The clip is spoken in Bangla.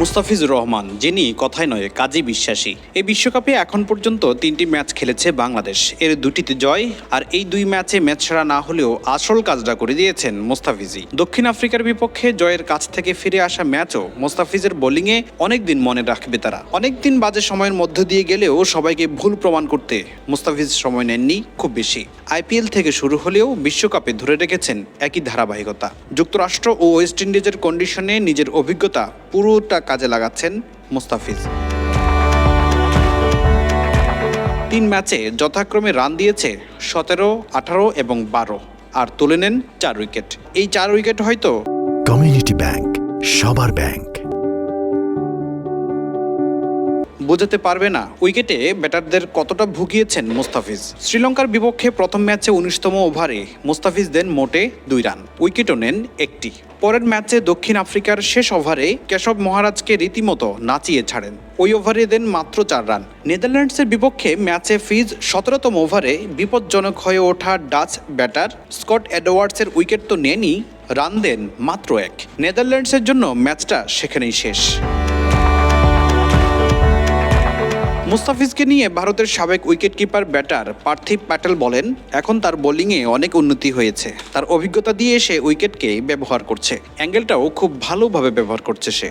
মুস্তাফিজুর রহমান, যিনি কথায় নয় কাজী বিশ্বাসী। এই বিশ্বকাপে এখন পর্যন্ত তিনটি ম্যাচ খেলেছে বাংলাদেশ। এর দুটিতে জয় আর এই দুই ম্যাচে ম্যাচ ছাড়া না হলেও আসল কাজটা করে দিয়েছেন মুস্তাফিজি দক্ষিণ আফ্রিকার বিপক্ষে জয়ের কাছ থেকে ফিরে আসা ম্যাচও মুস্তাফিজের বোলিংয়ে অনেকদিন মনে রাখবে তারা। অনেকদিন বাজে সময়ের মধ্য দিয়ে গেলেও সবাইকে ভুল প্রমাণ করতে মুস্তাফিজ সময় নেননি খুব বেশি। আইপিএল থেকে শুরু হলেও বিশ্বকাপে ধরে রেখেছেন একই ধারাবাহিকতা। যুক্তরাষ্ট্র ও ওয়েস্ট ইন্ডিজের কন্ডিশনে নিজের অভিজ্ঞতা পুরোটা কাজে লাগাচ্ছেন মুস্তাফিজ। তিন ম্যাচে যথাক্রমে রান দিয়েছে সতেরো, আঠারো এবং বারো। আর তুলে নেন চার উইকেট। এই চার উইকেট হয়তো কমিউনিটি ব্যাংক সবার ব্যাংক বোঝাতে পারবে না। উইকেটে ব্যাটারদের কতটা ভুগিয়েছেন মুস্তাফিজ? শ্রীলঙ্কার বিপক্ষে প্রথম ম্যাচে উনিশতম ওভারে মুস্তাফিজ দেন মোটে দুই রান। উইকেটও নেন একটি। পরের ম্যাচে দক্ষিণ আফ্রিকার শেষ ওভারে কেশব মহারাজকে রীতিমতো নাচিয়ে ছাড়েন। ওই ওভারে দেন মাত্র চার রান। নেদারল্যান্ডসের বিপক্ষে ম্যাচে ফিজ সতেরোতম ওভারে বিপজ্জনক হয়ে ওঠা ডাচ ব্যাটার স্কট এডওয়ার্ডসের উইকেট তো নেনই, রান দেন মাত্র এক। নেদারল্যান্ডসের জন্য ম্যাচটা সেখানেই শেষ। মুস্তাফিজকে নিয়ে ভারতের সাবেক উইকেটকিপার ব্যাটার পার্থিব প্যাটেল বলেন, এখন তার বোলিংয়ে অনেক উন্নতি হয়েছে। তার অভিজ্ঞতা দিয়ে সে উইকেটকে ব্যবহার করছে। অ্যাঙ্গেলটাও খুব ভালোভাবে ব্যবহার করছে সে।